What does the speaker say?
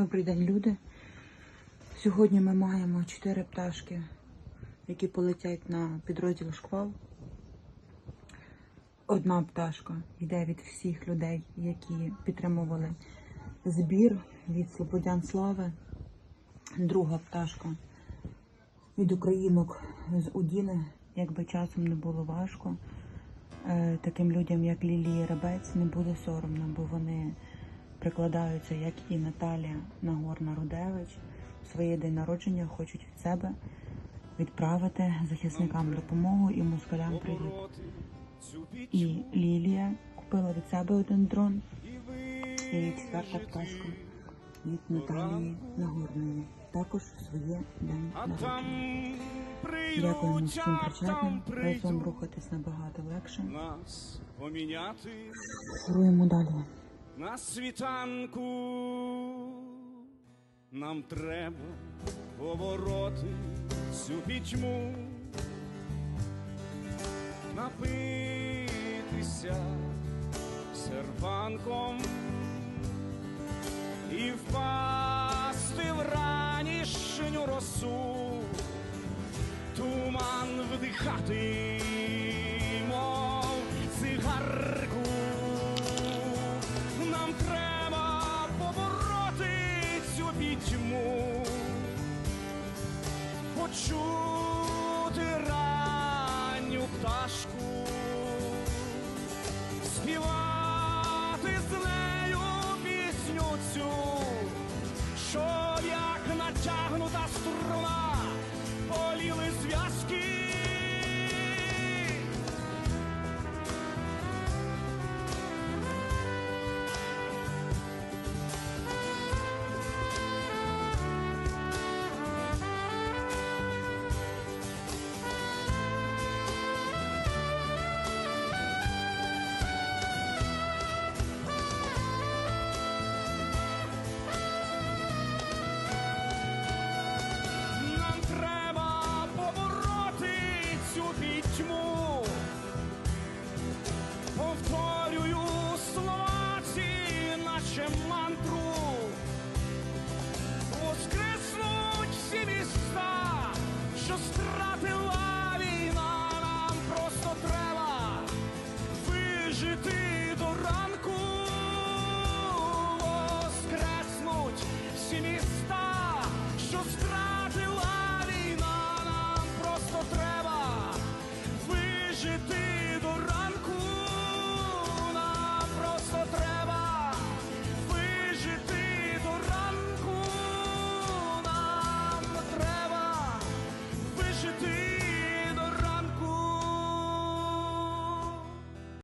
Добрий день, люди. Сьогодні ми маємо чотири пташки, які полетять на підрозділ шквал. Одна пташка йде від всіх людей, які підтримували збір від Слободян Слави. Друга пташка від українок з Удіни, якби часом не було важко. Е, Таким людям, як Лілія Ребець, не буде соромно, бо вони прикладаються, як і Наталія Нагорна Рудевич. В своє день народження хочуть від себе відправити захисникам допомогу і москалям привіт. І Лілія купила від себе один дрон. І четверта пташка від Наталії Нагорної. Також своє день народження. Дякуємо всім причетним. Разом рухатись набагато легше. нас поміняти Руємо далі. На світанку. Нам треба повороти цю пітьму, напитися серпанком і впасти в ранішню росу туман вдихати, співати з нею пісню цю, що як натягнута струна, поліли зв'язки що стратила війна, нам просто треба вижити до ранку, воскреснуть всі міста, що стратила війна, нам просто треба вижити.